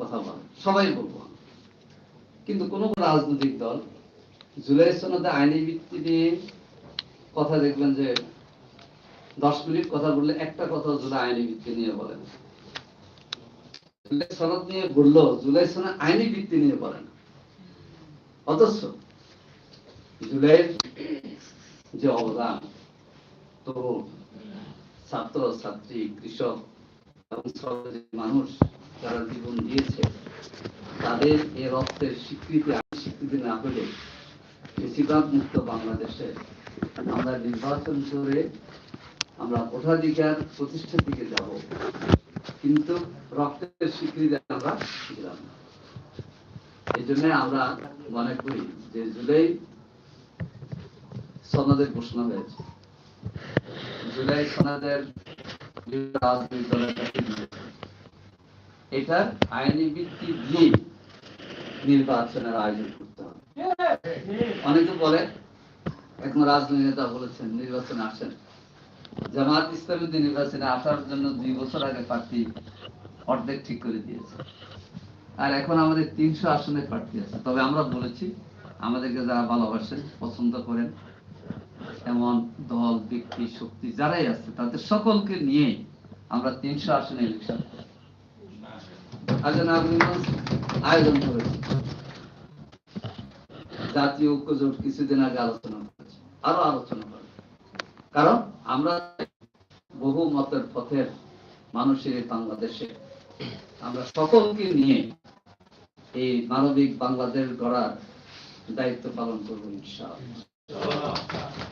কথা বলে, সবাই বলব। কিন্তু কোন রাজনৈতিক দল জুলাই সনদে আইনি ভিত্তি নিয়ে কথা দেখবেন যে দশ মিনিট কথা বললে একটা কথা জুলাই আইনি ভিত্তি নিয়ে বলেন জুলাই সনদ নিয়ে বলল জুলাই সনদ আইনি ভিত্তি নিয়ে বলেন অথচ জুলাইয়ের যে অবদান, তরুণ, ছাত্র, ছাত্রী, কৃষক এবং মানুষ যারা জীবন দিয়েছে। তাদের এ রক্তের স্বীকৃতি আইনি স্বীকৃতি না হলে বেশিরভাগ মুক্ত বাংলাদেশে আমরা নির্বাচন করে আমরা ভোটাধিকার প্রতিষ্ঠার দিকে যাব। কিন্তু রক্তের স্বীকৃতি আমরা দিলাম এই জন্য আমরা মনে করি যে জুলাই সনদের ঘোষণা হয়েছে। জুলাই সনদের রাজনৈতিক দলের কাছে এটার আইনি ভিত্তি দিয়ে নির্বাচনের আয়োজন করতে হবে। অনেকে বলে একজন রাজনৈতিক নেতা বলেছেন, নির্বাচনে আসেন। জামাত ইসলামী নির্বাচনে আসার জন্য দুই বছর আগে প্রার্থী অর্ধেক ঠিক করে দিয়েছে। আর এখন আমাদের তিনশো আসনে প্রার্থী আছে। তবে আমরা বলেছি, আমাদেরকে যারা ভালোবাসেন, পছন্দ করেন, এমন দল, ব্যক্তি, শক্তি যারাই আছে, তাদের সকলকে নিয়ে আমরা তিনশো আসনে ইলেকশন আয়োজন করেছি। জাতীয় ঐক্য জোট কিছুদিন আগে আলোচনা করেছে, আরও আলোচনা করে কারণ আমরা বহু মতের পথের মানুষের বাংলাদেশে। আমরা সকলকে নিয়ে এই মানবিক বাংলাদেশ গড়ার দায়িত্ব পালন করব ইনশাআল্লাহ।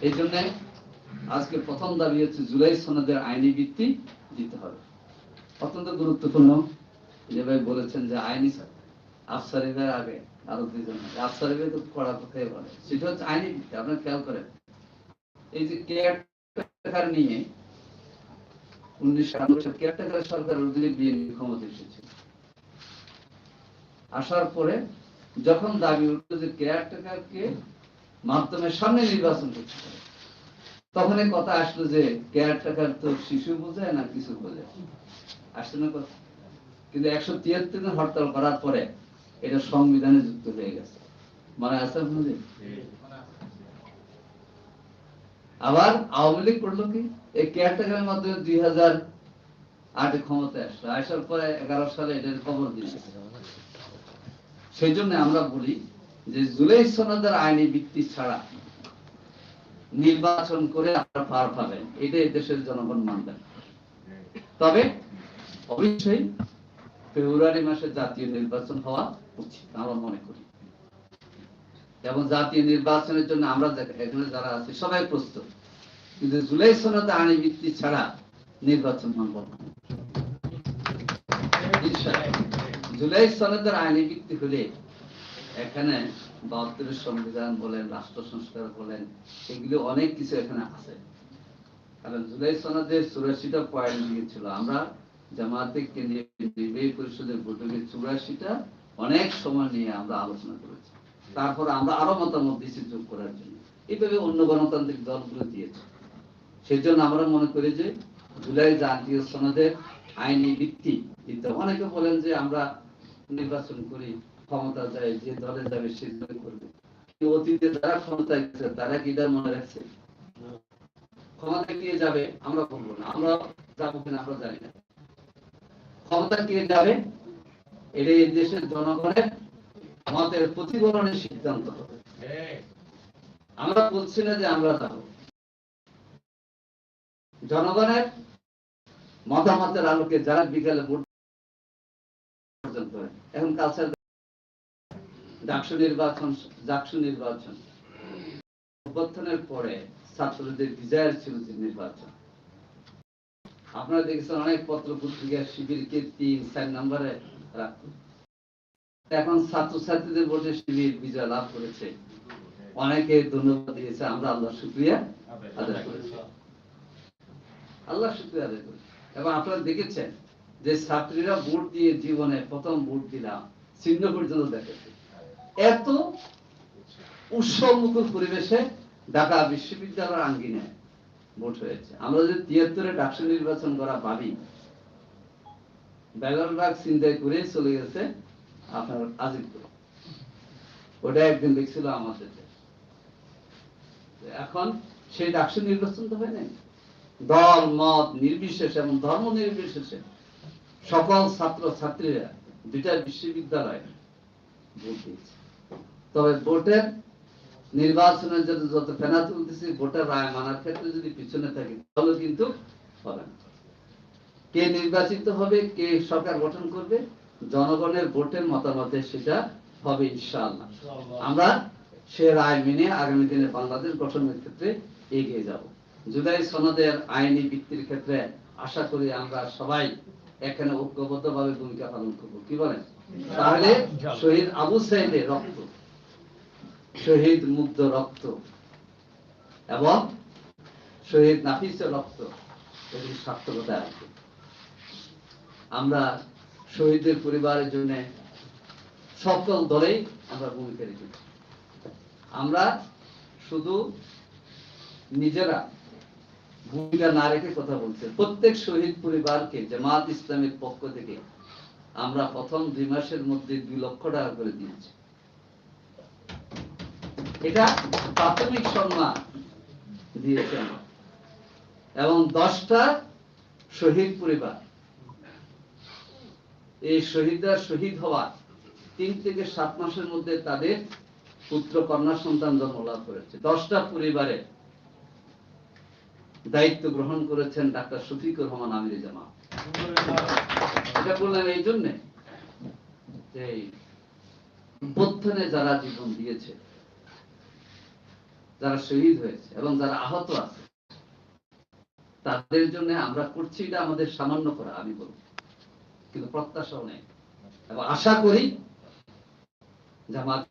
এই জন্য আজকে প্রথম দাবি হচ্ছে জুলাই সনদের আইনি ভিত্তি দিতে হবে। অত্যন্ত গুরুত্বপূর্ণ। যে ভাই বলেছেন যে আইনি আফসারিদের আগে আরও দুজন আফসারিদের তো কড়া কথাই বলে। সেটা হচ্ছে আইনি আপনার খেয়াল করেন। এই যে কেয়ারটেকার নিয়ে আসার পরে যখন দাবি সামনে নির্বাচন তখন কথা আসলো যে কেয়ারটেকার তো শিশু বোঝায় না কিছু বোঝায়। আসছে না কথা? কিন্তু একশো তিয়াত্তর দিন হরতাল করার পরে এটা সংবিধানে যুক্ত হয়ে গেছে। মানে আছে আপনাদের? আবার আওয়ামী লীগ করল কি? এই কেয়ারটেকারের মাধ্যমে দুই হাজার আটে ক্ষমতায় আসলো। আসার পরে এগারো সালে এটার খবর দিয়েছে। সেই জন্য আমরা বলি যে জুলাই সনদের আইনি ভিত্তি ছাড়া নির্বাচন করে আপনারা পার পাবেন। এটা এই দেশের জনগণ মানবে না। তবে অবশ্যই ফেব্রুয়ারি মাসে জাতীয় নির্বাচন হওয়া উচিত আমরা মনে করি। এবং জাতীয় নির্বাচনের জন্য আমরা এখানে যারা আছি, সবাই প্রস্তুত। কিন্তু জুলাই সনদে আইনি ভিত্তি ছাড়া নির্বাচন সম্ভব। জুলাই সনদের আইনি ভিত্তি হলে এখানে বাহাত্তরের সংবিধান বলেন, রাষ্ট্র সংস্কার বলেন, এগুলো অনেক কিছু এখানে আছে। কারণ জুলাই সনদের চুরাশিটা পয়েন্ট দিয়েছিল। আমরা জামাতে কেন্দ্রীয় পরিষদের বৈঠকে চুরাশিটা অনেক সময় নিয়ে আমরা আলোচনা করেছি। তারপর আমরা আরও মতামত দিয়েছি যোগ করার জন্য। এইভাবে অন্য গণতান্ত্রিক দলগুলো দিয়েছে। সেই জন্য আমরা মনে করি যে জুলাই জাতীয় সনদের আইনি ভিত্তি দিতে অনেকে বলেন যে আমরা নির্বাচন করি, ক্ষমতা যায়, যে দলে যাবে সে দলে করবে। অতীতে যারা ক্ষমতায় গেছে, তারা কি মনে রাখছে? ক্ষমতা কে যাবে, আমরা বলব না। আমরা যাব কিনা আমরা জানি না। ক্ষমতা কে যাবে? এটা এই দেশের জনগণের আমাদের প্রতিফলনের সিদ্ধান্ত হবে। আমরা বলছি না যে আমরা যাব। জনগণের মতামতের আলোকে যারা বিকালে ভোট অর্জন করে, এখন কালচার ডাকসু নির্বাচন ডাকসু নির্বাচন। অভ্যর্থনের পরে ছাত্রদের বিজয়ের ছিল যে নির্বাচন। আপনারা দেখেছেন অনেক পত্র পত্রিকা শিবিরকে তিন চার নম্বরে রাখত এখন ছাত্রছাত্রীদের ভোটে শিবির বিজয় লাভ করেছে। অনেকে ধন্যবাদ দিয়েছে আমরা আল্লাহ শুক্রিয়া আদায় করেছি। আল্লাহ শুক্রিয়া আদায় করেছি। এবং আপনারা দেখেছেন যে ছাত্রীরা ভোট দিয়ে জীবনে প্রথম ভোট দিলাম চিহ্ন পর্যন্ত দেখেছে। এত উৎসবমুখর পরিবেশে ঢাকা বিশ্ববিদ্যালয়ের আঙ্গিনায় ভোট হয়েছে। আমরা যদি তিয়াত্তরে ডাকসু নির্বাচন করা চিন্তায় করে চলে গেছে আপনার আজিদপুর ওটা একদিন লিখছিল আমাদের এখন সেই ডাকসু নির্বাচন তো হয় নাই। দল, মত, নির্বিশেষে এবং ধর্ম নির্বিশেষে সকল ছাত্র ছাত্রীরা দুইটা বিশ্ববিদ্যালয় ভোট দিয়েছে। তবে ভোটের নির্বাচনের জন্য যত ফেনা তুলতেছে ভোটের রায় মানার ক্ষেত্রে যদি পিছনে থাকে তাহলে কিন্তু হবে না। কে নির্বাচিত হবে কে সরকার গঠন করবে জনগণের ভোটের মতামতে সেটা হবে ইনশাআল্লাহ। আমরা সে রায় মেনে আগামী দিনে বাংলাদেশ গঠনের ক্ষেত্রে এগিয়ে যাব। জুলাই সনদের আইনি ভিত্তির ক্ষেত্রে আশা করি আমরা সবাই এখানে ঐক্যবদ্ধভাবে ভূমিকা পালন করব। কি বলেন? তাহলে শহীদ আবু সাইদের রক্ত। শহীদ মুগ্ধ রক্ত এবং শহীদ নাফিসের রক্ত এগুলি সার্থকতা আসবে আমরা শহীদদের পরিবারের জন্য সকল দলেই আমরা ভূমিকা রেখেছি। আমরা শুধু নিজেরা ভূমিকা না রেখে কথা বলছি। প্রত্যেক শহীদ পরিবারকে জামাত ইসলামের পক্ষ থেকে আমরা প্রথম দুই মাসের মধ্যে দুই লক্ষ টাকা করে দিয়েছি। এটা প্রাথমিক সম্মান দিয়েছে আমরা। এবং দশটা শহীদ পরিবার। এই শহীদরা শহীদ হওয়া তিন থেকে সাত মাসের মধ্যে তাদের পুত্র, কন্যা, সন্তান জন্ম লাভ করেছে। দশটা পরিবারে দায়িত্ব গ্রহণ করেছেন ডাক্তার শফিকুর রহমান আমির জামা এটা বললাম এই জন্যে এই অভ্যুত্থানে যারা জীবন দিয়েছে যারা শহীদ হয়েছে এবং যারা আহত আছে তাদের জন্য আমরা করছি এটা আমাদের সামান্য করা আমি বলব। কিন্তু প্রত্যাশাও নেই। এবং আশা করি জামাত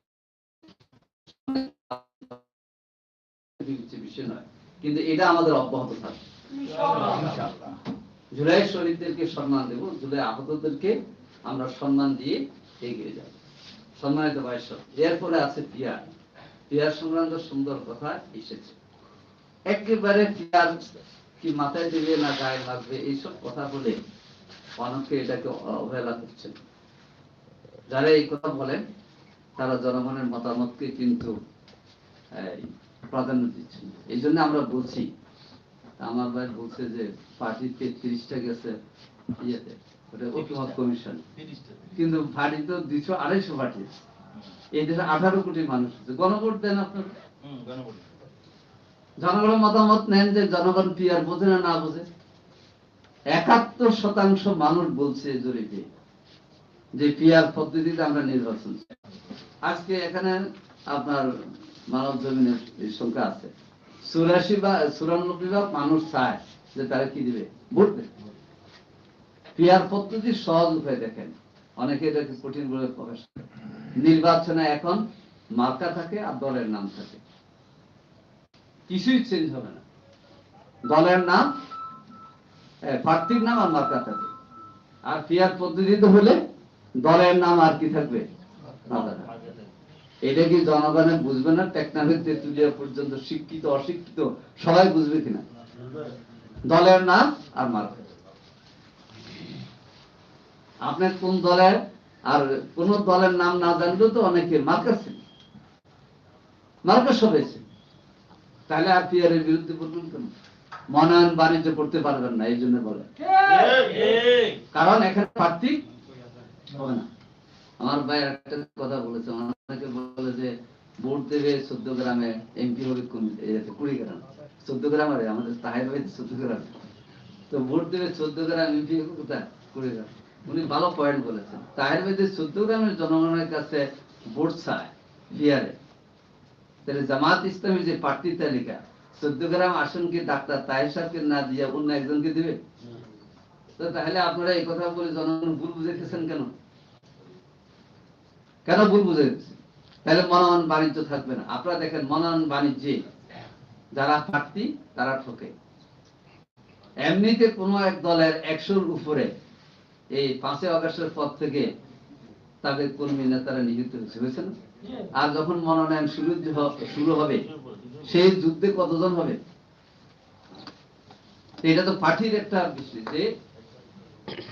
বিষয় নয় কিন্তু এটা আমাদের অব্যাহত থাকবে। জুলাই শহীদদেরকে সম্মান দেব জুলাই আহতদেরকে আমরা সম্মান দিয়ে এগিয়ে যাব। সম্মানিত বয়স এরপরে আছে পিয়ার পিয়ার সংক্রান্ত সুন্দর কথা এসেছে। একেবারে পিয়ার কি মাথায় দেবে না গায়ে লাগবে এইসব কথা বলে অনেকে এটাকে অবহেলা করছেন। যারা এই কথা বলেন তারা জনগণের মতামতকে কিন্তু প্রাধান্য দিচ্ছেন। এই জন্য আমরা বলছি আমার ভাই বলছে যে পার্টিতে তিরিশটা গেছে ইয়েতে ওটা ঐক্যমত কমিশন কিন্তু পার্টি তো দুইশো আড়াইশো পার্টি আছে। এই দেশে আঠারো কোটি মানুষ আছে। গণভোট দেন আপনার। জনগণের মতামত নেন যে জনগণ পিয়ার বোঝে না না বোঝে। একাত্তর শতাংশ মানুষ বলছে জরিপে যে পিয়ার পদ্ধতিতে আমরা নির্বাচন আজকে এখানে আপনার মানব জমিনের সংখ্যা আছে। চুরাশি বা চুরানব্বই ভাগ মানুষ চায় যে তারা কি দিবে? ভোট দেবে। পিয়ার পদ্ধতির সহজ উপায় দেখেন। অনেকে এটাকে কঠিন বলে প্রকাশ করে নির্বাচনে এখন মার্কা থাকে আর দলের নাম থাকে। কিছুই চেঞ্জ হবে না। দলের নাম প্রার্থীর নাম আর মার্কা থাকবে আর পিয়ার পদ্ধতিতে হলে দলের নাম আর কি থাকবে? এটা কি জনগণের বুঝবে না? টেকনাফের তেতুলিয়া পর্যন্ত শিক্ষিত, অশিক্ষিত সবাই বুঝবে কিনা? দলের নাম আর মার্কা আপনার কোন দলের আর কোন দলের নাম না জানলেও তো অনেকে মার্কাস ছিল। মার্কাস হয়েছে তাহলে আর পিয়ারের বিরুদ্ধে বলবেন কেন? মনোনয়ন বাণিজ্য করতে পারবেন না, এই জন্য বলে। কারণ এখানে প্রার্থী হবে না। আমার ভাই একটা কথা বলেছে, অনেকে বলে যে ভোট দেবে চোদ্দ গ্রামে এমপি হবে কুড়ি গ্রাম। চোদ্দ গ্রাম আরে, আমাদের তাহের ভাই চোদ্দ গ্রাম। তো ভোট দেবে চোদ্দ গ্রাম এমপি হবে কোথায়? কুড়ি গ্রাম। উনি ভালো পয়েন্ট বলেছেন। তাহের ভাই যে চোদ্দ গ্রামের জনগণের কাছে ভোট চায় বিহারে তাহলে জামাত ইসলামী যে প্রার্থী তালিকা চোদ্দ গ্রাম আসন কি ডাক্তার তাহের সাহেবকে না দিয়ে অন্য একজনকে দিবে? তো তাহলে আপনারা এই কথা বলে জনগণ ভুল বুঝাইতেছেন কেন? কেন ভুল বুঝাইতেছেন? তাহলে মনোনয়ন বাণিজ্য থাকবে না। আপনারা দেখেন মনোনয়ন বাণিজ্যে যারা প্রার্থী, তারা ঠকে। এমনিতে কোন এক দলের একশোর উপরে এই পাঁচই আগস্টের পর থেকে তাদের কর্মী নেতারা নিযুক্ত হয়েছে হয়েছে না? আর যখন মনোনয়ন শুরু শুরু হবে সেই যুদ্ধে কতজন হবে? এটা তো পার্টির একটা বিষয় যে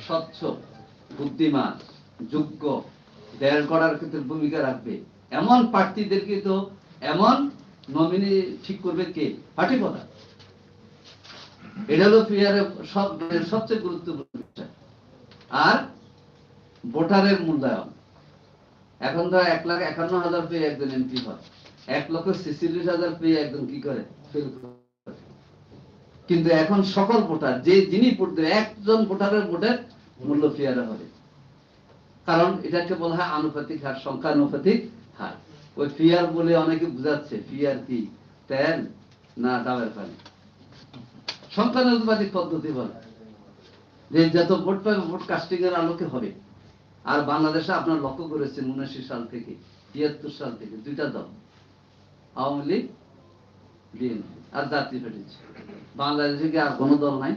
স্বচ্ছ, বুদ্ধিমান, যোগ্য দেড় করার ক্ষেত্রে ভূমিকা রাখবে। এমন প্রার্থীদেরকে তো এমন নমিনি ঠিক করবে কে? পার্টি কথা এটা হলো সব, সবচেয়ে গুরুত্বপূর্ণ আর ভোটারের মূল্যায়ন। এখন ধর এক লাখ একান্ন হাজার পেয়ে একজন এমপি হয়। এক লক্ষ ছেচল্লিশ হাজার পেয়ে একজন কি করে। কিন্তু এখন সকল ভোটার, যে যিনি ভোট দেবে, একজন ভোটারের ভোটের মূল্য ফিয়ারে হবে। কারণ এটাকে বলা হয় আনুপাতিক হার, সংখ্যানুপাতিক হার। ওই ফিয়ার বলে অনেকে বুঝাচ্ছে, ফিয়ার কি? তেল না ডাবের পানি? সংখ্যানুপাতিক পদ্ধতি বলে। যে যত ভোট পাবে ভোট কাস্টিং এর আলোকে হবে। আর বাংলাদেশে আপনার লক্ষ্য করেছেন উনআশি সাল থেকে তিয়াত্তর সাল থেকে দুইটা দল। আওয়ামী লীগ বিএনপি আর জাতীয় পার্টি। বাংলাদেশে কি আর কোনো দল নাই?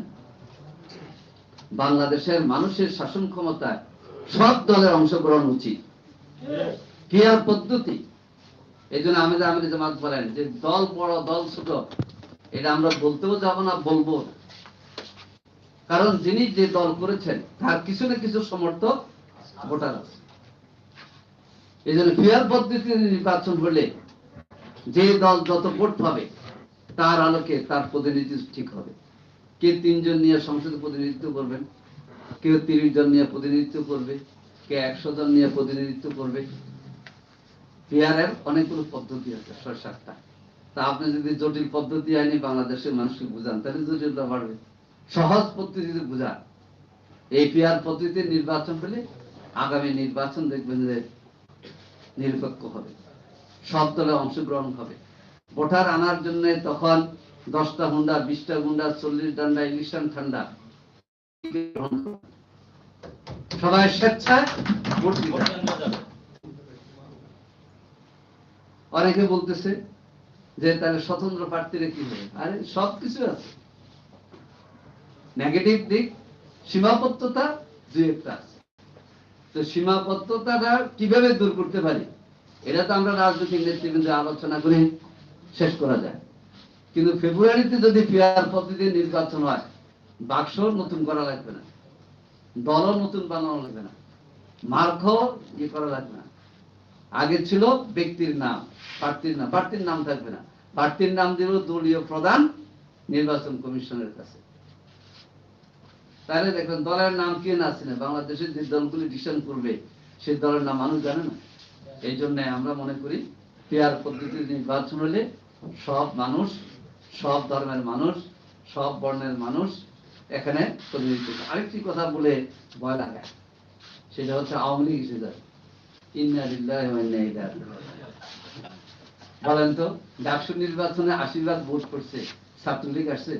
বাংলাদেশের মানুষের শাসন ক্ষমতায় সব দলের অংশগ্রহণ উচিত। ক্রিয়ার পদ্ধতি? এই জন্য আহমেদ আহমেদ জামাত বলেন যে দল বড় দল ছোট এটা আমরা বলতেও যাব না বলব। কারণ যিনি যে দল করেছেন, তার কিছু না কিছু সমর্থক ভোটার আছে। এই জন্য ফেয়ার পদ্ধতিতে নির্বাচন হলে যে দল যত ভোট পাবে, তার আলোকে তার প্রতিনিধি ঠিক হবে। কে তিনজন নিয়ে সংসদে প্রতিনিধিত্ব করবেন কেউ তিরিশ জন নিয়ে প্রতিনিধিত্ব করবে, কে একশো জন নিয়ে প্রতিনিধিত্ব করবে। পিয়ারের অনেকগুলো পদ্ধতি আছে, ছয় সাতটা। তা আপনি যদি জটিল পদ্ধতি আইনি বাংলাদেশের মানুষকে বুঝান, তাহলে জটিলতা বাড়বে। সহজ পদ্ধতিতে বুঝান। এই পিয়ার পদ্ধতিতে নির্বাচন পেলে আগামী নির্বাচন দেখবেন যে নিরপেক্ষ হবে, সব দলে অংশগ্রহণ হবে। ভোটার আনার জন্য তখন দশটা হুন্ডা বিশটা হুন্ডা চল্লিশ ডান্ডা ইলেকশন ঠান্ডা। সবাই স্বেচ্ছায় অনেকে বলতেছে যে তাহলে স্বতন্ত্র প্রার্থীরা কি হবে? আরে সব কিছু আছে। নেগেটিভ দিক, সীমাবদ্ধতা দুই একটা আছে তো সীমাবদ্ধতাটা কীভাবে দূর করতে পারি? এটা তো আমরা রাজনৈতিক নেতৃবৃন্দ আলোচনা করে শেষ করা যায়। কিন্তু ফেব্রুয়ারিতে যদি পেয়ার পদ্ধতি নির্বাচন হয়, বাক্স নতুন করা লাগবে না দলও নতুন বানানো লাগবে না, মার্ক ইয়ে করা লাগবে না। আগে ছিল ব্যক্তির নাম, প্রার্থীর নাম প্রার্থীর নাম থাকবে না। প্রার্থীর নাম দিল দলীয় প্রধান নির্বাচন কমিশনের কাছে। তাহলে দেখবেন দলের নাম কে না আছে বাংলাদেশের যে দলগুলি ডিসিশন করবে, সেই দলের নাম মানুষ জানে না। এই জন্য আমরা মনে করি, পেয়ার পদ্ধতির নির্বাচন হলে সব মানুষ, সব ধর্মের মানুষ, সব বর্ণের মানুষ এখানে প্রতিনিধিত্ব আরেকটি কথা বলে ভয় লাগে, সেটা হচ্ছে আওয়ামী লীগ। বলেন তো, ডাকসু নির্বাচনে আশীর্বাদ ভোট করছে, ছাত্রলীগ আসছে?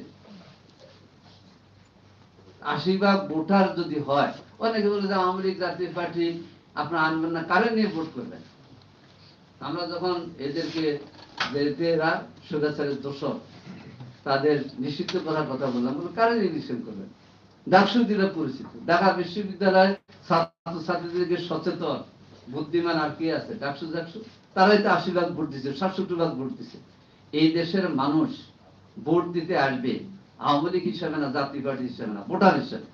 আশীর্বাদ ভোটার যদি হয়, অনেকে বলে যে আওয়ামী লীগ, জাতীয় পার্টি, আপনার আনবেন না, কারে নিয়ে ভোট করবেন? আমরা যখন এদেরকে এরা সুগাচারের দোষক তাদের নিষিদ্ধ করার কথা বললাম বলে কারে নিয়ে নিষেধ করবেন? ডাকসু পরিচিত। ঢাকা বিশ্ববিদ্যালয় ছাত্রছাত্রীদেরকে সচেতন, বুদ্ধিমান আর কি আছে? ডাকসু ডাকসু তারাই তো আশি ভাগ ভোট দিচ্ছে, সাতষট্টি ভাগ ভোট দিচ্ছে। এই দেশের মানুষ ভোট দিতে আসবে আওয়ামী লীগ হিসাবে না জাতীয় পার্টি হিসাবে না ভোটার হিসাবে।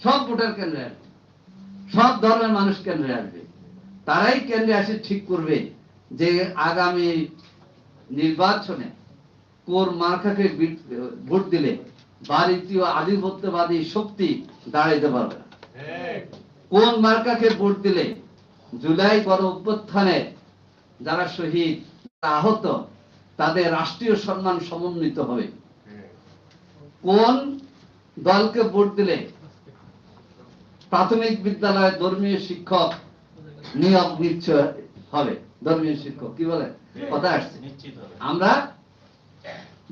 সব ভোটার কেন্দ্রে আসবে। সব ধর্মের মানুষ কেন্দ্রে আসবে। তারাই কেন্দ্রে আসে ঠিক করবে যে আগামী নির্বাচনে কোর মার্কাকে ভোট দিলে ভারতীয় আধিপত্যবাদী শক্তি দাঁড়াইতে পারবে না। কোন মার্কাকে ভোট দিলে জুলাই গণ অভ্যুত্থানে যারা শহীদ আহত তাদের রাষ্ট্রীয় সম্মান সমন্বিত হবে। কোন দলকে ভোট দিলে প্রাথমিক বিদ্যালয়ে ধর্মীয় শিক্ষক নিয়োগ নিশ্চয় হবে? ধর্মীয় শিক্ষক কি বলে? কথা আসছে। আমরা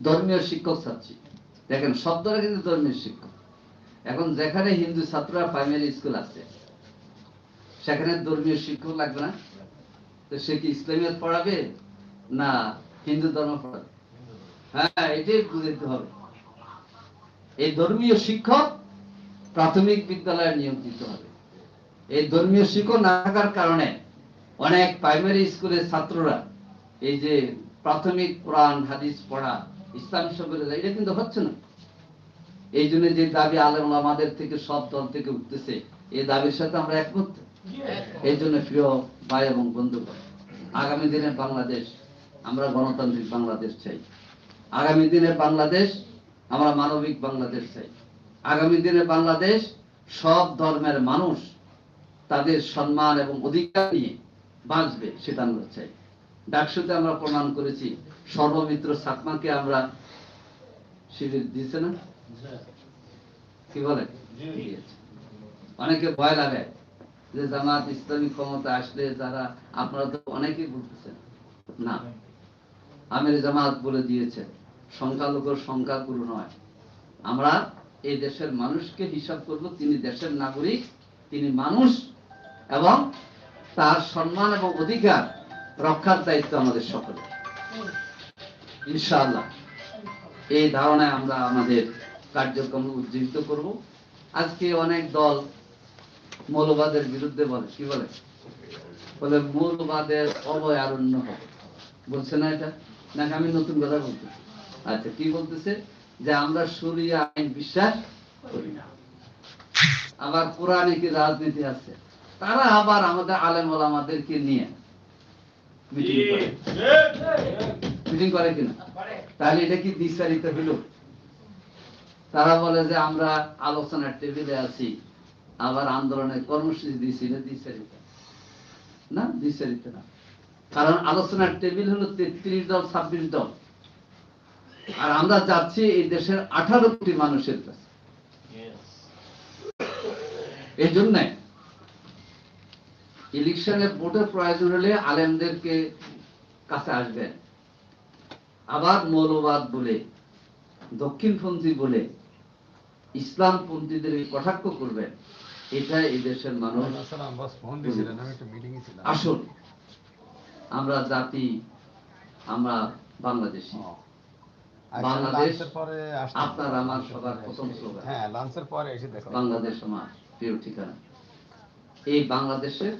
ধর্মীয় শিক্ষক চাচ্ছি দেখেন শব্দটা কিন্তু ধর্মীয় শিক্ষক। এখন যেখানে হিন্দু ছাত্ররা প্রাইমারি স্কুল আছে সেখানে ধর্মীয় শিক্ষক লাগবে না? তো সে কি ইসলামিয়ত পড়াবে না হিন্দু ধর্ম হ্যাঁ এটাই বুঝতে হবে। এই ধর্মীয় শিক্ষক প্রাথমিক বিদ্যালয়ে নিয়োগ দিতে হবে। এই ধর্মীয় শিক্ষক না থাকার কারণে অনেক প্রাইমারি স্কুলের ছাত্ররা এই যে প্রাথমিক কোরআন হাদিস পড়া ইসলাম সবের এটা কিন্তু হচ্ছে না। এই জন্য যে দাবি আলেম আমাদের থেকে সব দল থেকে উঠতেছে এই দাবির সাথে আমরা একমত। এই জন্য প্রিয় ভাই এবং বন্ধুগণ আগামী দিনে বাংলাদেশ আমরা গণতান্ত্রিক বাংলাদেশ চাই। আগামী দিনে বাংলাদেশ আমরা মানবিক বাংলাদেশ চাই। আগামী দিনে বাংলাদেশ সব ধর্মের মানুষ তাদের সম্মান এবং অধিকার নিয়ে বাঁচবে সেটা আমরা চাই। ডাকসুতে আমরা প্রমাণ করেছি সর্বমিত্র সাকমাকে আমরা শিবির দিয়েছে না? কি বলে? অনেকে ভয় লাগে যে জামাত ইসলামী ক্ষমতা আসলে যারা আপনারা তো অনেকেই বলতেছেন। না। আমির জামাত বলে দিয়েছে, সংখ্যালঘুর সংখ্যাগুরু নয়। আমরা এই দেশের মানুষকে হিসাব করব, তিনি দেশের নাগরিক, তিনি মানুষ, এবং তার সম্মান এবং অধিকার রক্ষার দায়িত্ব আমাদের সকলের। ইনশাআল্লাহ, এই ধারণায় আমরা আমাদের কার্যক্রম উজ্জীবিত করব। আজকে অনেক দল মৌলবাদের বিরুদ্ধে বলে, কি বলে? বলে মৌলবাদের অভয়ারণ্য হবে। বলছে না এটা? নাকি আমি নতুন কথা বলতে আচ্ছা কি বলতেছে? যে আমরা সরিয়া আইন বিশ্বাস করি না। আবার কোরআনে কি রাজনীতি আছে? তারা আবার আমাদের আলেম আমাদেরকে নিয়ে মিটিং করে। কিনা? তাহলে এটা কি দ্বিচারিত হইল তারা বলে যে আমরা আলোচনার টেবিলে আছি, আবার আন্দোলনের কর্মসূচি দিয়েছি, এটা দ্বিচারিত না দ্বিচারিত না। কারণ আলোচনার টেবিল হলো তেত্রিশ দল ছাব্বিশ দল। আর আমরা যাচ্ছি এই দেশের আঠারো কোটি মানুষের কাছে। এই জন্য ইলেকশনে ভোটের প্রয়োজন হলে আলেমদেরকে কাছে আসবেন। আবার মৌলবাদ বলে দক্ষিণপন্থী বলে ইসলামপন্থীদের কটাক্ষ করবেন। এটা এই দেশের মানুষ আসসালাম আমরা জাতি আমরা বাংলাদেশি। আচ্ছা, বাংলাদেশ লাঞ্চের পরে আসতে- আপনার আমার সবার প্রথম স্লোগান হ্যাঁ লাঞ্চের পরে এসে দেখো। বাংলাদেশ আমার প্রিয় ঠিকানা। এই বাংলাদেশের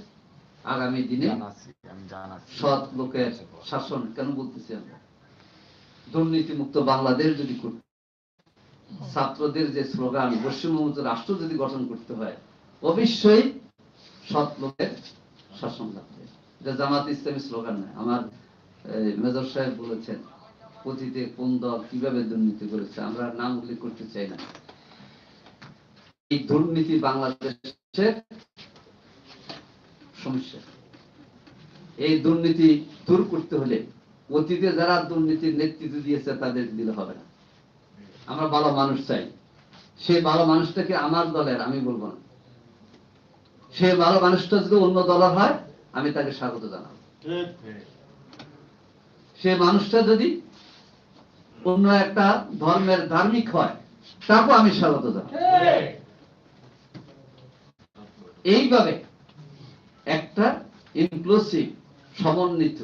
আগামী দিনে জানাচ্ছি আমি জানাচ্ছি। সৎ লোকের শাসন কেন বলতেছি আমরা? দুর্নীতি মুক্ত বাংলাদেশ যদি করতে ছাত্রদের যে স্লোগান পশ্চিমবঙ্গ রাষ্ট্র যদি গঠন করতে হয় অবশ্যই সৎ লোকের শাসন লাগবে। এটা জামাত ইসলামী স্লোগান আমার মেজর সাহেব বলেছেন, অতীতে কোন দল কীভাবে দুর্নীতি করেছে আমরা নাম উল্লেখ করতে চাই না। এই দুর্নীতি বাংলাদেশের সমস্যা। এই দুর্নীতি দূর করতে হলে অতীতে যারা দুর্নীতির নেতৃত্ব দিয়েছে তাদের দিলে হবে না। আমরা ভালো মানুষ চাই। সে ভালো মানুষটাকে আমার দলের, আমি বলব না। সে ভালো মানুষটা যদি অন্য দলের হয় আমি তাকে স্বাগত জানাব। সে মানুষটা যদি অন্য একটা ধর্মের ধার্মিক হয় তাকেও আমি স্বাগত জানাব। এইভাবে একটা ইনক্লুসিভ সমন্বিত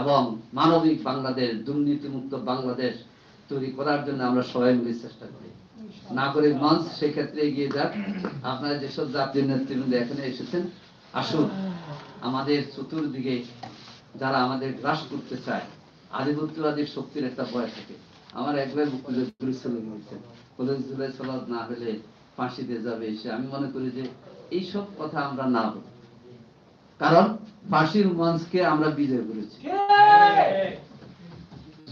এবং মানবিক বাংলাদেশ দুর্নীতিমুক্ত বাংলাদেশ তৈরি করার জন্য আমরা সবাই মিলে চেষ্টা করি। নাগরিক মঞ্চ সেক্ষেত্রে এগিয়ে যাক। আপনারা যেসব জাতীয় নেতৃবৃন্দ এখানে এসেছেন আসুন আমাদের চতুর্দিকে যারা আমাদের গ্রাস করতে চায় আধিপত্যবাদী শক্তির একটা ভয় থাকে। আমার একবার জুলুসলাম হয়েছে বলে জুলাই সালাদ না হলে ফাঁসিতে যাবে এসে আমি মনে করি যে এইসব কথা আমরা না বলি। কারণ ফাঁসির মঞ্চকে আমরা বিজয় করেছি।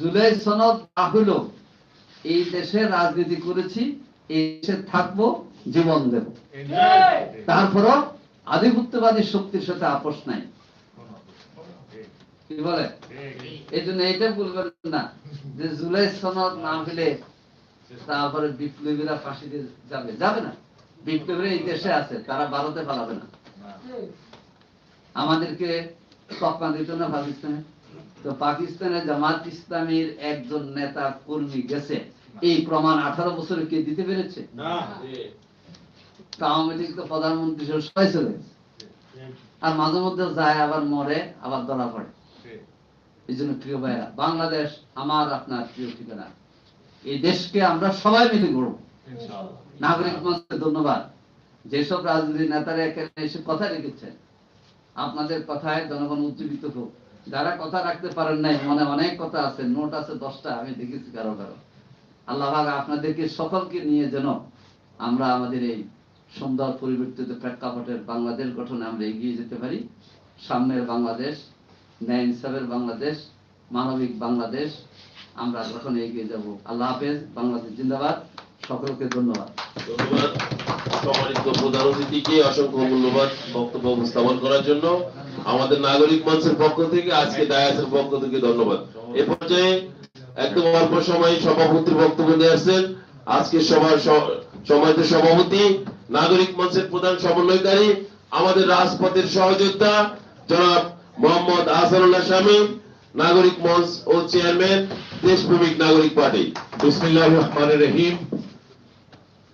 জুলাই সনদ না হলেও এই দেশে রাজনীতি করেছি এই দেশে থাকব জীবন দেব। তারপরও আধিপত্যবাদী শক্তির সাথে আপোষ নাই। কি বলে? এই জন্য এটা বলবেন না, যে জুলাই সনদ না হলে তারপরে বিপ্লবীরা ফাঁসিতে যাবে। যাবে না। বিপ্লবীরা এই দেশে আছে, তারা ভারতে পালাবে না। আমাদেরকে তকমা দিত না পাকিস্তানে। তো পাকিস্তানে জামাত ইসলামীর একজন নেতা কর্মী গেছে। এই প্রমাণ আঠারো বছরে কে দিতে পেরেছে? তা আওয়ামী লীগ তো প্রধানমন্ত্রী সবাই চলে আর মাঝে মধ্যে যায় আবার মরে আবার ধরা পড়ে। এই জন্য প্রিয় ভাইরা বাংলাদেশ আমার আপনার প্রিয় ঠিকানা। এই দেশকে আমরা সবাই মিলে গড়ব। নাগরিক মঞ্চে ধন্যবাদ। যেসব রাজনীতি নেতারা এখানে এসে কথা রেখেছেন আপনাদের কথায় জনগণ উজ্জীবিত হোক। যারা কথা রাখতে পারেন নাই মনে অনেক কথা আছে নোট আছে দশটা আমি দেখেছি কারও কারও। আল্লাহ আপনাদেরকে সকলকে নিয়ে যেন আমরা আমাদের এই সুন্দর পরিবর্তিত প্রেক্ষাপটের বাংলাদেশ গঠনে আমরা এগিয়ে যেতে পারি। সামনের বাংলাদেশ, ন্যায় ইনসাফের বাংলাদেশ, মানবিক বাংলাদেশ, আমরা গঠনে এগিয়ে যাব। আল্লাহ হাফেজ, বাংলাদেশ জিন্দাবাদ। সকলকে ধন্যবাদ। ধন্যবাদ। সম্মানিত প্রধান অতিথিকে অসংখ্য বক্তব্য উপস্থাপন করার জন্য। আমাদের নাগরিক মঞ্চের পক্ষ থেকে, আজকে ডায়াসের পক্ষ থেকে ধন্যবাদ। এ পর্যায়ে একদম অল্প সময় সভাপতির বক্তব্য নিয়ে আসছেন। আজকে সভার সম্মানিত সভাপতি নাগরিক মঞ্চের প্রধান সমন্বয়কারী, আমাদের রাজপথের সহযোদ্ধা, জনাব মোহাম্মদ আহসানুল্লাহ স্বামী নাগরিক মঞ্চ ও চেয়ারম্যান, দেশপ্রেমিক নাগরিক পার্টি। বিসমিল্লাহ রহমান রহিম।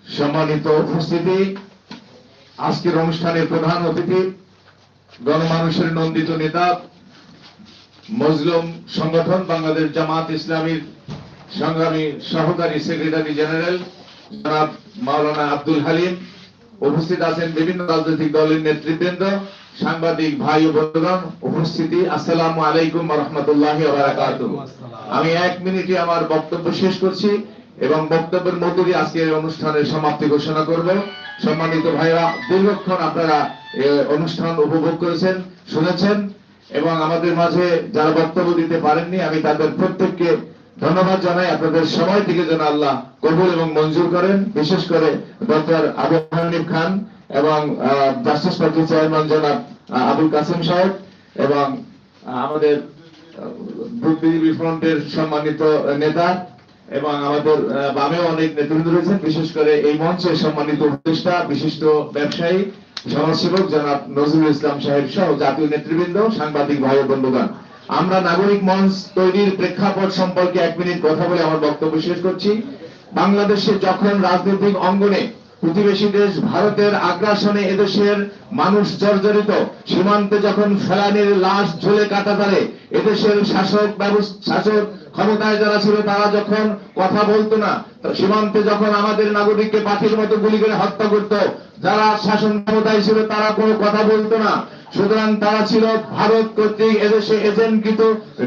সম্মানিত উপস্থিতি, আজকের অনুষ্ঠানের প্রধান অতিথি, গণমানুষের নন্দিত নেতা, মজলুম সংগঠন বাংলাদেশ জামাত ইসলামীর সংগ্রামী সহকারী সেক্রেটারি জেনারেল, জনাব মাওলানা আব্দুল হালিম উপস্থিত আছেন বিভিন্ন রাজনৈতিক দলের নেতৃবৃন্দ, সাংবাদিক ভাই ও বন্ধুগণ উপস্থিতি, আসসালামু আলাইকুম রহমতুল্লাহ আমি এক মিনিটে আমার বক্তব্য শেষ করছি এবং বক্তব্যের মধ্য দিয়ে আজকের অনুষ্ঠানের সমাপ্তি ঘোষণা করব। সম্মানিত ভাইরা, দীর্ঘক্ষণ আপনারা অনুষ্ঠান উপভোগ করেছেন, শুনেছেন এবং আমাদের মাঝে যারা বক্তব্য দিতে পারেননি, আমি তাদের প্রত্যেককে ধন্যবাদ জানাই আপনাদের সময় থেকে যেন আল্লাহ কবুল এবং মঞ্জুর করেন। বিশেষ করে ডক্টর আবু হানিফ খান এবং জাস্টিস পার্টির চেয়ারম্যান জনাব আবুল কাসিম সাহেব এবং আমাদের বুদ্ধিজীবী ফ্রন্টের সম্মানিত নেতা এবং আমাদের বামেও অনেক নেতৃবৃন্দ রয়েছেন। বিশেষ করে এই মঞ্চে সম্মানিত উপদেষ্টা, বিশিষ্ট ব্যবসায়ী, সমাজসেবক জনাব নজরুল ইসলাম সাহেব সহ জাতীয় নেতৃবৃন্দ, সাংবাদিক ভাই বন্ধুগণ। আমরা নাগরিক মঞ্চ তৈরির প্রেক্ষাপট সম্পর্কে এক মিনিট কথা বলে আমার বক্তব্য শেষ করছি। বাংলাদেশে যখন রাজনৈতিক অঙ্গনে প্রতিবেশী দেশ ভারতের আগ্রাসনে এদেশের মানুষ জর্জরিত, সীমান্তে যখন ফেলানির লাশ ঝুলে কাটা কাটাতারে এদেশের শাসক ব্যবস্থা শাসক ক্ষমতায় যারা ছিল, তারা যখন কথা বলতো না সীমান্তে যখন আমাদের নাগরিককে পাখির মতো গুলি করে হত্যা করত, যারা শাসন ক্ষমতায় ছিল, তারা কোনো কথা বলতো না। সুতরাং তারা ছিল ভারত কর্তৃক এদেশে এজেন্টকৃত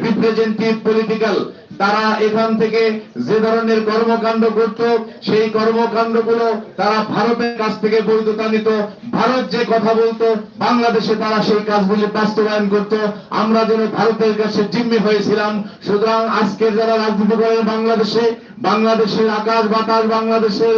রিপ্রেজেন্টেটিভ পলিটিক্যাল তারা এখান থেকে যে ধরনের কর্মকাণ্ড করত, সেই কর্মকাণ্ডগুলো তারা ভারতের কাছ থেকে বৈধতা নিত ভারত যে কথা বলতো, বাংলাদেশে তারা সেই কাজগুলি বাস্তবায়ন করত। আমরা যেন ভারতের কাছে জিম্মি হয়েছিলাম। সুতরাং আজকের যারা রাজনীতি করেন বাংলাদেশে, বাংলাদেশের আকাশ বাতাস, বাংলাদেশের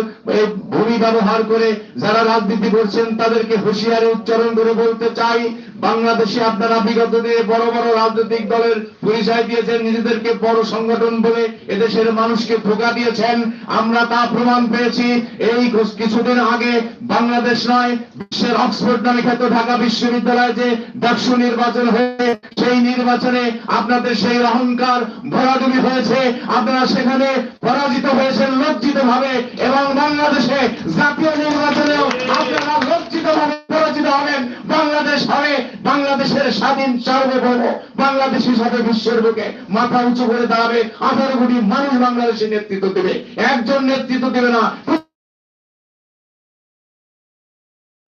ভূমি ব্যবহার করে যারা রাজনীতি করছেন, তাদেরকে হুঁশিয়ারি উচ্চারণ করে বলতে চাই, বাংলাদেশে আপনারা বিগত দিনে বড় বড় রাজনৈতিক দলের পরিচয় দিয়েছেন নিজেদেরকে বড় সংগঠন বলে এদেশের মানুষকে ধোকা দিয়েছেন, আমরা তা প্রমাণ পেয়েছি। এই কিছুদিন আগে বাংলাদেশ নয়, বিশ্বের অক্সফোর্ড নামে খ্যাত ঢাকা বিশ্ববিদ্যালয়ে যে ডাকসু নির্বাচন হয়ে সেই নির্বাচনে আপনাদের সেই অহংকার ভরাডুবি হয়েছে। আপনারা সেখানে পরাজিত হয়েছেন লজ্জিত ভাবে এবং বাংলাদেশে জাতীয় নির্বাচনেও আপনারা লজ্জিত ভাবে পরাজিত হবেন। বাংলাদেশ হবে বাংলাদেশের স্বাধীন সার্বভৌম, বাংলাদেশ হিসাবে বিশ্বের বুকে মাথা উঁচু করে দাঁড়াবে। আঠারো কোটি মানুষ বাংলাদেশে নেতৃত্ব দেবে। একজন নেতৃত্ব দেবে না।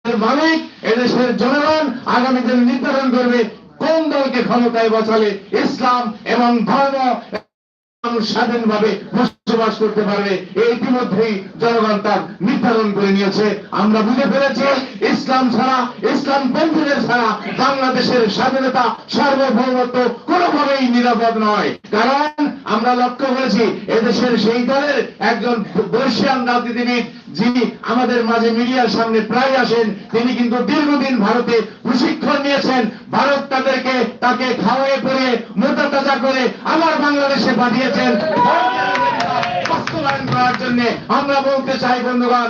মালিক এদেশের জনগণ আগামী দিন নির্ধারণ করবে কোন দলকে ক্ষমতায় বসালে ইসলাম এবং ধর্ম মানুষ স্বাধীনভাবে বসবাস করতে পারবে। ইতিমধ্যেই জনগণ তার নির্ধারণ করে নিয়েছে। আমরা বুঝে ফেলেছি, ইসলাম ছাড়া, ইসলাম বন্ধুদের ছাড়া বাংলাদেশের স্বাধীনতা সার্বভৌমত্ব কোনোভাবেই নিরাপদ নয়। কারণ আমরা লক্ষ্য করেছি, এদেশের সেই দলের একজন বর্ষিয়ান রাজনীতিবিদ, যিনি আমাদের মাঝে মিডিয়ার সামনে প্রায় আসেন, তিনি কিন্তু দীর্ঘদিন ভারতে প্রশিক্ষণ নিয়েছেন। ভারত তাদেরকে, তাকে খাওয়াই পরে, মোটা তাজা করে আবার বাংলাদেশে পাঠিয়েছেন। বাস্তবায়ন করার জন্য আমরা বলতে চাই, বন্ধুগণ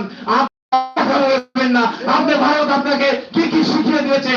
আপনি ভারত আপনাকে কি কি শিখিয়ে দিয়েছে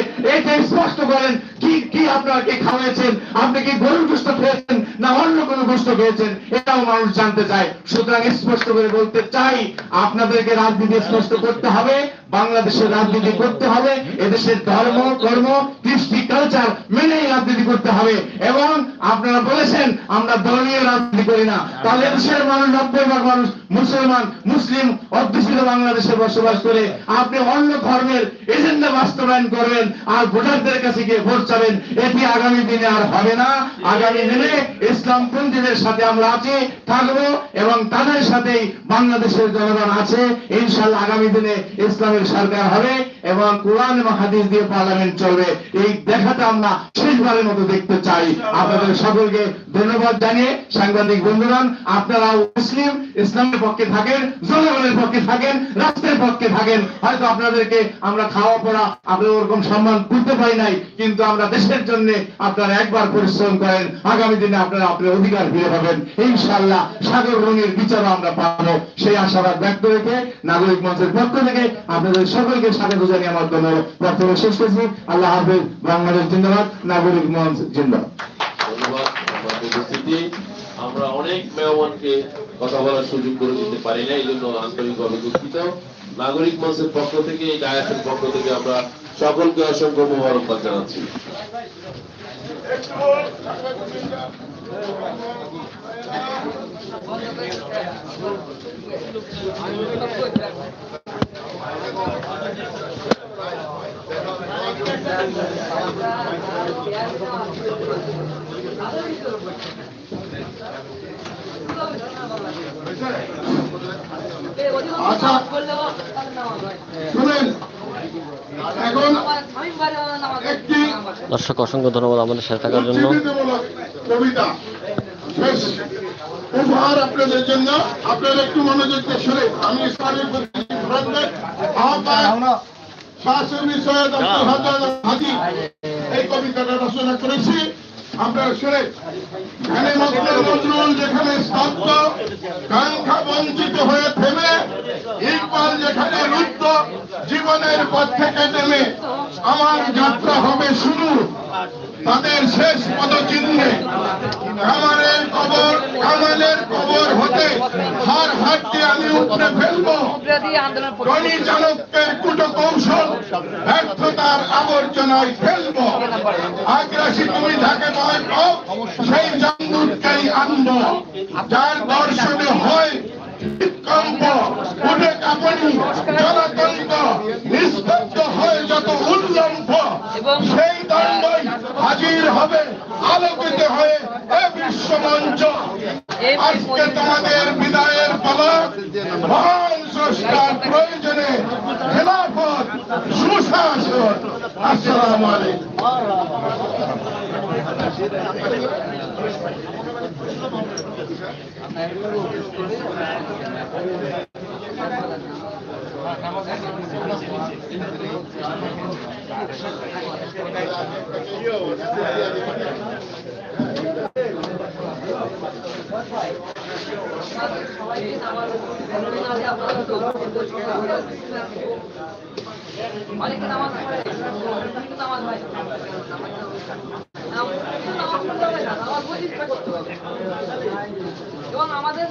স্পষ্ট করেন। কি কি আপনাকে খাওয়াইছেন, আপনি কি গরুর খেয়েছেন না অন্য কোনো খেয়েছেন, এটাও মানুষ জানতে চায়। সুতরাং স্পষ্ট করে বলতে চাই, আপনাদেরকে রাজনীতি স্পষ্ট করতে হবে, বাংলাদেশের রাজনীতি করতে হবে, এদেশের ধর্ম, কর্ম, কৃষ্টি কালচার মেনেই রাজনীতি করতে হবে। এবং আপনারা বলেছেন, আমরা দলীয় রাজনীতি করি না। তাহলে দেশের মানুষ নব্বই ভাগ মানুষ মুসলমান, মুসলিম, অধ্যুষিত বাংলাদেশে বসবাস করে আপনি অন্য ধর্মের এজেন্ডা বাস্তবায়ন করবেন আর ভোটারদের কাছে গিয়ে ভোট চাবেন, এটি আগামী দিনে আর হবে না। আগামী দিনে ইসলামপন্থীদের সাথে আমরা আছি, থাকব এবং তাদের সাথেই বাংলাদেশের জনগণ আছে। ইনশাল্লাহ আগামী দিনে ইসলামের সরকার হবে এবং কোরআন এবং হাদিস দিয়ে পার্লামেন্ট চলবে। এই দেখাটা আমরা শেষবারের মতো দেখতে চাই। আপনাদের সকলকে ধন্যবাদ জানিয়ে সাংবাদিক বন্ধুগণ, আপনারাও মুসলিম, ইসলামের পক্ষে থাকেন, জনগণের পক্ষে থাকেন, রাষ্ট্রের পক্ষে থাকেন হয়তো আপনাদেরকে আমরা খাওয়া পড়া আপনাদের ওরকম সম্মান করতে পারি নাই, কিন্তু আমরা দেশের জন্য আপনারা একবার পরিশ্রম করেন। আগামী দিনে আপনারা আপনার অধিকার ফিরে পাবেন। ইনশাআল্লাহ সাগর রঙের বিচারও আমরা পাবো। সেই আশাবাদ ব্যক্ত রেখে নাগরিক মঞ্চের পক্ষ থেকে আপনাদের সকলকে স্বাগত জানিয়ে আমার জন্য বক্তব্য শেষ করছি। আল্লাহ হাফেজ। বাংলাদেশ জিন্দাবাদ। নাগরিক মঞ্চ জিন্দাবাদ। ধন্যবাদ। আমরা অনেক মেহমানকে কথা বলার সুযোগ করে দিতে পারি না, এই জন্য আন্তরিকভাবে দুঃখিত নাগরিক মঞ্চের পক্ষ থেকে, এই ডায়াসের পক্ষ থেকে আমরা সকলকে অসংখ্য মোবারকবাদ জানাচ্ছি। আচ্ছা। শুনেন দর্শক অসংখ্য ধন্যবাদ আমাদের সাথে থাকার জন্য। কবিতা। উপহার আপনাদের জন্য। আপনারা একটু মনোযোগ দিয়ে শুনে আমি শাসনী সৈয়দ হাজি এই কবিতাটা রচনা করেছি। আপনারা শুনে এখানে নজরুল যেখানে স্তব্ধ কাঙ্ক্ষা বঞ্চিত হয়ে থেমে, ইকবাল যেখানে রুদ্ধ, জীবনের পথ থেকে নেমে আমার যাত্রা হবে শুরু। তাদের শেষ পদচিহ্নে কামারের কবর কামালের কবর হতে হার হাতটি আমি উপরে ফেলব। গণি চাণক্যের কুটো কৌশল, ব্যর্থতার আবর্জনায় ফেলব। আগ্রাসী তুমি পাও, সেই জামদুটকেই আনব। যার দর্শনে হয় কম্প উঠে কাঁপনি জলাতঙ্ক নিস্তব্ধ হয় যত উল্লম্ফ সেই দণ্ডই হাজির হবে আলোকিত হয়ে এ বিশ্বমঞ্চ। আজকে তোমাদের বিদায়ের পালা মহান স্রষ্টার প্রয়োজনে খেলাফত সুশাসন। আসসালামু আলাইকুম। অনেকে নামাজ পড়ে কিন্তু নামাজ এবং আমাদের